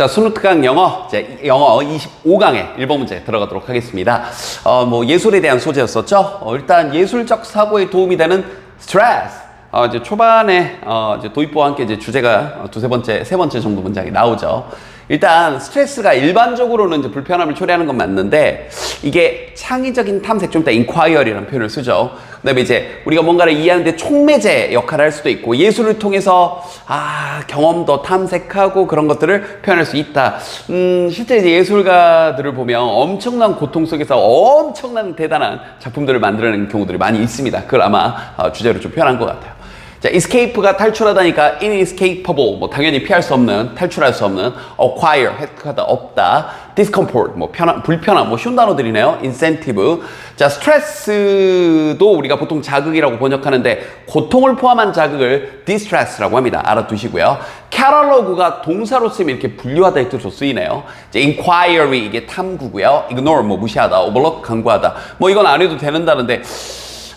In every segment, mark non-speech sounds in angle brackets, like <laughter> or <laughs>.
자, 스누트강 영어, 이제 영어 25강에 1번 문제 들어가도록 하겠습니다. 어, 뭐 예술에 대한 소재였었죠. 어, 일단 예술적 사고에 도움이 되는 스트레스. 어, 이제 초반에 어, 이제 도입부와 함께 이제 주제가 어, 두세 번째, 세 번째 정도 문장이 나오죠. 일단 스트레스가 일반적으로는 이제 불편함을 초래하는 건 맞는데 이게 창의적인 탐색 좀 이따 inquiry라는 표현을 쓰죠. 그다음에 이제 우리가 뭔가를 이해하는데 촉매제 역할을 할 수도 있고 예술을 통해서 아 경험도 탐색하고 그런 것들을 표현할 수 있다. 음 실제 이제 예술가들을 보면 엄청난 고통 속에서 엄청난 대단한 작품들을 만들어내는 경우들이 많이 있습니다. 그걸 아마 어, 주제로 좀 표현한 것 같아요. 자, escape가 탈출하다니까 inescapable, 뭐 당연히 피할 수 없는, 탈출할 수 없는, acquire, 획득하다, 없다, discomfort, 뭐 편한, 불편함, 뭐 쉬운 단어들이네요. incentive. 자, 스트레스도 우리가 보통 자극이라고 번역하는데 고통을 포함한 자극을 distress라고 합니다. 알아두시고요. catalog가 동사로 쓰면 이렇게 분류하다 의 뜻으로 쓰이네요. 이제 inquiry 이게 탐구고요. ignore 뭐 무시하다, overlook 간과하다. 뭐 이건 안 해도 되는다는데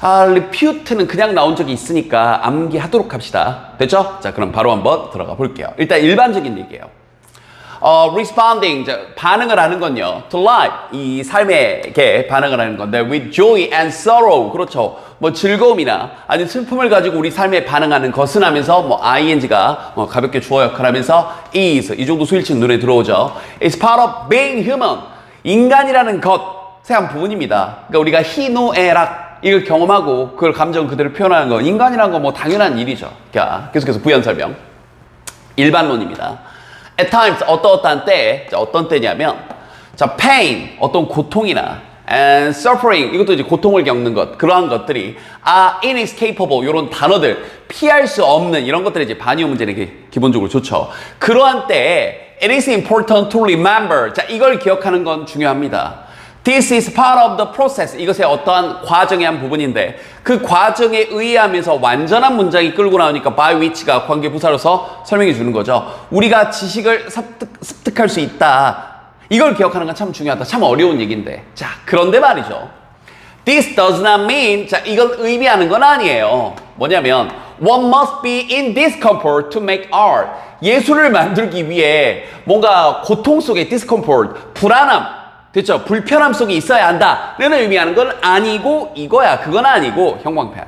아, 리퓨트는 그냥 나온 적이 있으니까 암기하도록 합시다. 됐죠? 자, 그럼 바로 한번 들어가 볼게요. 일단 일반적인 얘기예요. 어, responding, 자, 반응을 하는 건요. to life, 이 삶에게 반응을 하는 건데 with joy and sorrow, 그렇죠. 뭐 즐거움이나 아니 슬픔을 가지고 우리 삶에 반응하는 것은 하면서 뭐 ing가 뭐 가볍게 주어 역할 하면서 is 이 정도 수일칭 눈에 들어오죠. It's part of being human. 인간이라는 것의 한 부분입니다. 그러니까 우리가 희노애락 이걸 경험하고 그걸 감정 그대로 표현하는 건 인간이란 건 뭐 당연한 일이죠. 자, 계속해서 부연 설명. 일반론입니다. At times 어떠어떠한 때, 자, 어떤 때냐면 자, pain 어떤 고통이나 and suffering 이것도 이제 고통을 겪는 것 그러한 것들이 are inescapable 이런 단어들 피할 수 없는 이런 것들이 이제 반이어 문제는 게 기본적으로 좋죠. 그러한 때에 it is important to remember 자 이걸 기억하는 건 중요합니다. This is part of the process. 이것의 어떠한 과정의 한 부분인데 그 과정에 의하면서 완전한 문장이 끌고 나오니까 by which가 관계 부사로서 설명해 주는 거죠. 우리가 지식을 습득, 습득 할 수 있다. 이걸 기억하는 건 참 중요하다. 참 어려운 얘기인데. 자, 그런데 말이죠. This does not mean 자, 이건 의미하는 건 아니에요. 뭐냐면 one must be in discomfort to make art. 예술을 만들기 위해 뭔가 고통 속에 discomfort, 불안함 됐죠? 불편함 속에 있어야 한다는 의미하는 건 아니고 이거야. 그건 아니고 형광펜.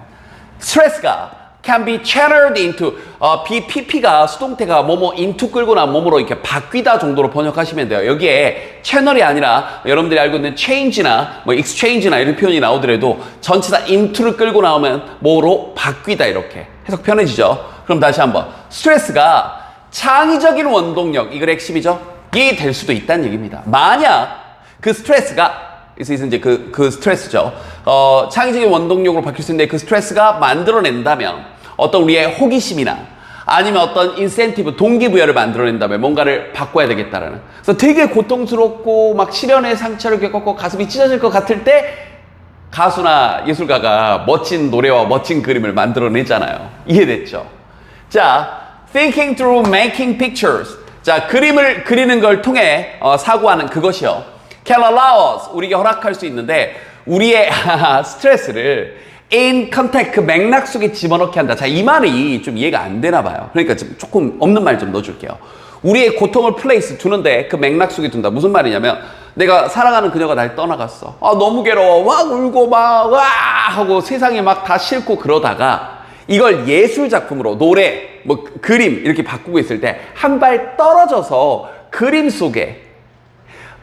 스트레스가 can be channeled into 어, BPP가 수동태가 뭐뭐 into 끌고 나 몸으로 이렇게 바뀌다 정도로 번역하시면 돼요. 여기에 채널이 아니라 여러분들이 알고 있는 change나 뭐 exchange나 이런 표현이 나오더라도 전치사 into를 끌고 나오면 뭐로 바뀌다 이렇게 해석 편해지죠. 그럼 다시 한번 스트레스가 창의적인 원동력 이걸 핵심이죠. 이될 수도 있다는 얘기입니다. 만약 그 스트레스가 그래서 이제 그, 그 스트레스죠. 어, 창의적인 원동력으로 바뀔 수 있는데 그 스트레스가 만들어낸다면 어떤 우리의 호기심이나 아니면 어떤 인센티브, 동기부여를 만들어낸다면 뭔가를 바꿔야 되겠다라는. 그래서 되게 고통스럽고 막 시련의 상처를 겪었고 가슴이 찢어질 것 같을 때 가수나 예술가가 멋진 노래와 멋진 그림을 만들어내잖아요. 이해됐죠? 자, thinking through making pictures. 자, 그림을 그리는 걸 통해 어, 사고하는 그것이요. Can allow us 우리에게 허락할 수 있는데 우리의 <laughs> 스트레스를 in context 그 맥락 속에 집어넣게 한다. 자, 이 말이 좀 이해가 안 되나 봐요. 그러니까 좀 조금 없는 말 좀 넣어줄게요. 우리의 고통을 플레이스 두는데 그 맥락 속에 둔다. 무슨 말이냐면 내가 사랑하는 그녀가 날 떠나갔어. 아, 너무 괴로워. 막 울고 막, 와! 하고 세상에 막 다 싫고 그러다가 이걸 예술 작품으로 노래, 뭐 그림 이렇게 바꾸고 있을 때 한 발 떨어져서 그림 속에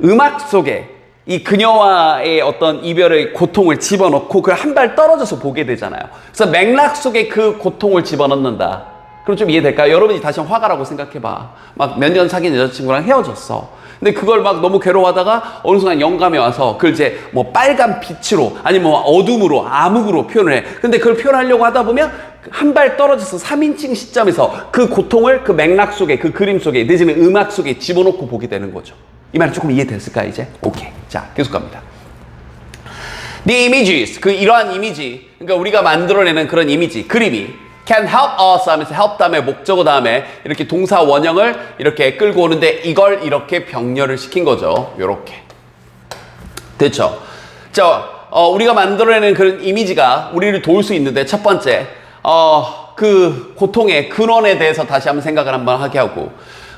음악 속에 이 그녀와의 어떤 이별의 고통을 집어넣고 그걸 한 발 떨어져서 보게 되잖아요. 그래서 맥락 속에 그 고통을 집어넣는다. 그럼 좀 이해될까요? 여러분이 다시 화가라고 생각해봐. 막 몇 년 사귄 여자친구랑 헤어졌어. 근데 그걸 막 너무 괴로워하다가 어느 순간 영감이 와서 그걸 이제 뭐 빨간 빛으로 아니면 뭐 어둠으로 암흑으로 표현을 해. 근데 그걸 표현하려고 하다 보면 한 발 떨어져서 3인칭 시점에서 그 고통을 그 맥락 속에 그 그림 속에 내지는 음악 속에 집어넣고 보게 되는 거죠. 이 말이 조금 이해됐을까 이제? 오케이. 자, 계속 갑니다. The images, 그 이러한 이미지, 그러니까 우리가 만들어내는 그런 이미지, 그림이 can help us 하면서 help 다음에 목적어 다음에 이렇게 동사 원형을 이렇게 끌고 오는데 이걸 이렇게 병렬을 시킨 거죠. 요렇게. 됐죠? 자, 어, 우리가 만들어내는 그런 이미지가 우리를 도울 수 있는데 첫 번째, 어, 그 고통의 근원에 대해서 다시 한번 생각을 한번 하게 하고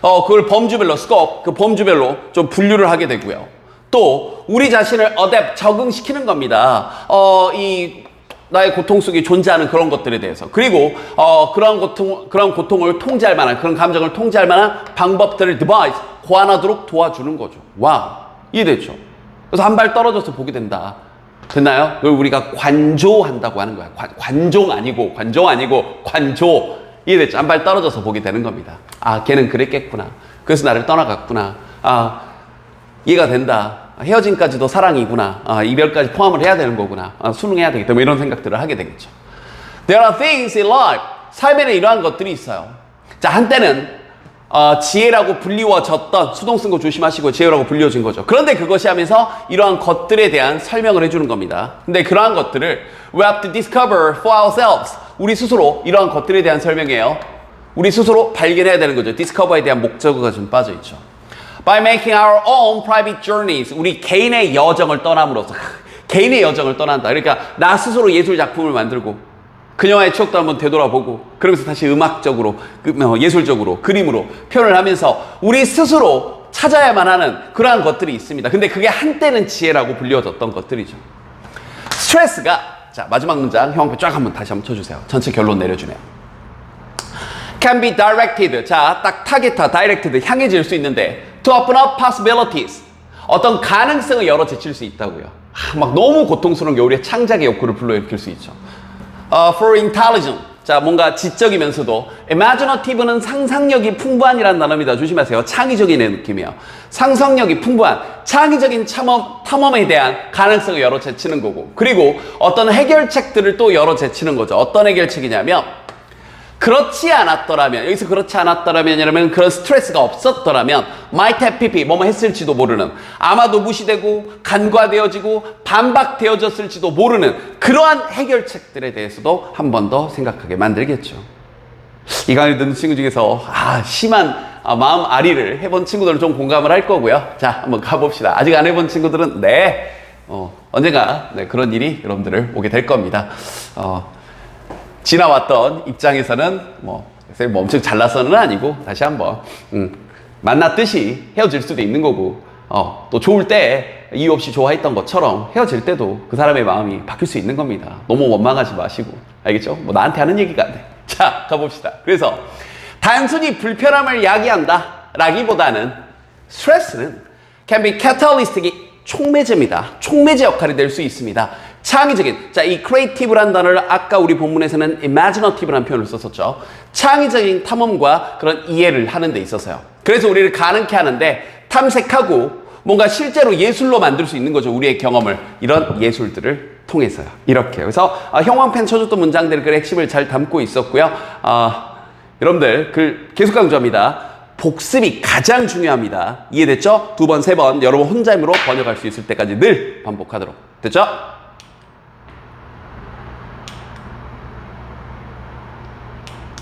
어, 그걸 범주별로, 스코프, 그 범주별로 좀 분류를 하게 되고요. 또, 우리 자신을 어댑, 적응시키는 겁니다. 어, 이, 나의 고통 속에 존재하는 그런 것들에 대해서. 그리고, 어, 그런 고통, 그런 고통을 통제할 만한, 그런 감정을 통제할 만한 방법들을 device, 고안하도록 도와주는 거죠. 와, 이해됐죠? 그래서 한 발 떨어져서 보게 된다. 됐나요? 그걸 우리가 관조한다고 하는 거야. 관, 관종 아니고, 관종 아니고, 관조. 이해됐죠? 한발 떨어져서 보게 되는 겁니다. 아, 걔는 그랬겠구나. 그래서 나를 떠나갔구나. 아, 이해가 된다. 헤어짐까지도 사랑이구나. 아, 이별까지 포함을 해야 되는 거구나. 아, 수능해야 되겠다. 뭐 이런 생각들을 하게 되겠죠. There are things in life. 삶에는 이러한 것들이 있어요. 자, 한때는 어, 지혜라고 불리워졌던 수동 쓴 거 조심하시고 지혜라고 불리워진 거죠. 그런데 그것이 하면서 이러한 것들에 대한 설명을 해주는 겁니다. 근데 그러한 것들을 we have to discover for ourselves. 우리 스스로 이러한 것들에 대한 설명이에요. 우리 스스로 발견해야 되는 거죠. 디스커버에 대한 목적어가 좀 빠져 있죠. By making our own private journeys. 우리 개인의 여정을 떠남으로써 개인의 여정을 떠난다. 그러니까 나 스스로 예술 작품을 만들고 그녀와의 추억도 한번 되돌아보고 그러면서 다시 음악적으로 그, 어, 예술적으로 그림으로 표현을 하면서 우리 스스로 찾아야만 하는 그러한 것들이 있습니다. 근데 그게 한때는 지혜라고 불려졌던 것들이죠. 스트레스가 자 마지막 문장 형표 쫙 한번 다시 한번 쳐주세요. 전체 결론 내려주네요. can be directed. 자, 딱 타겟화, directed, 향해 질 수 있는데 to open up possibilities. 어떤 가능성을 열어 제칠 수 있다고요. 아, 막 너무 고통스러운 게 우리의 창작의 욕구를 불러일으킬 수 있죠. 어, for intelligent. 자, 뭔가 지적이면서도 imaginative는 상상력이 풍부한이라는 단어입니다. 조심하세요. 창의적인 느낌이에요. 상상력이 풍부한 창의적인 탐험, 탐험에 대한 가능성을 열어 제치는 거고 그리고 어떤 해결책들을 또 열어 제치는 거죠. 어떤 해결책이냐면 그렇지 않았더라면 여기서 그렇지 않았더라면이라면 그런 스트레스가 없었더라면 have pp 뭐뭐 했을지도 모르는 아마도 무시되고 간과되어지고 반박되어졌을지도 모르는 그러한 해결책들에 대해서도 한 번 더 생각하게 만들겠죠. 이 강의를 듣는 친구 중에서 아 심한 아, 마음 아리를 해본 친구들은 좀 공감을 할 거고요. 자 한번 가봅시다. 아직 안 해본 친구들은 네 어, 언젠가 네, 그런 일이 여러분들을 오게 될 겁니다. 어, 지나왔던 입장에서는 뭐, 뭐 엄청 잘나서는 아니고 다시 한번 음, 만났듯이 헤어질 수도 있는 거고 어, 또 좋을 때 이유 없이 좋아했던 것처럼 헤어질 때도 그 사람의 마음이 바뀔 수 있는 겁니다. 너무 원망하지 마시고 알겠죠? 뭐 나한테 하는 얘기가 안 돼. <laughs> 자 가봅시다. 그래서 단순히 불편함을 야기한다 라기보다는 스트레스는 can be catalystic 촉매제입니다. 촉매제 역할이 될 수 있습니다. 창의적인, 자, 이 creative란 단어를 아까 우리 본문에서는 imaginative라는 표현을 썼었죠. 창의적인 탐험과 그런 이해를 하는 데 있어서요. 그래서 우리를 가능케 하는데 탐색하고 뭔가 실제로 예술로 만들 수 있는 거죠. 우리의 경험을. 이런 예술들을 통해서요. 이렇게. 그래서 아, 형광펜 쳐줬던 문장들 그 핵심을 잘 담고 있었고요. 아, 여러분들 글 계속 강조합니다. 복습이 가장 중요합니다. 이해됐죠? 두 번, 세 번 여러분 혼자 힘으로 번역할 수 있을 때까지 늘 반복하도록. 됐죠?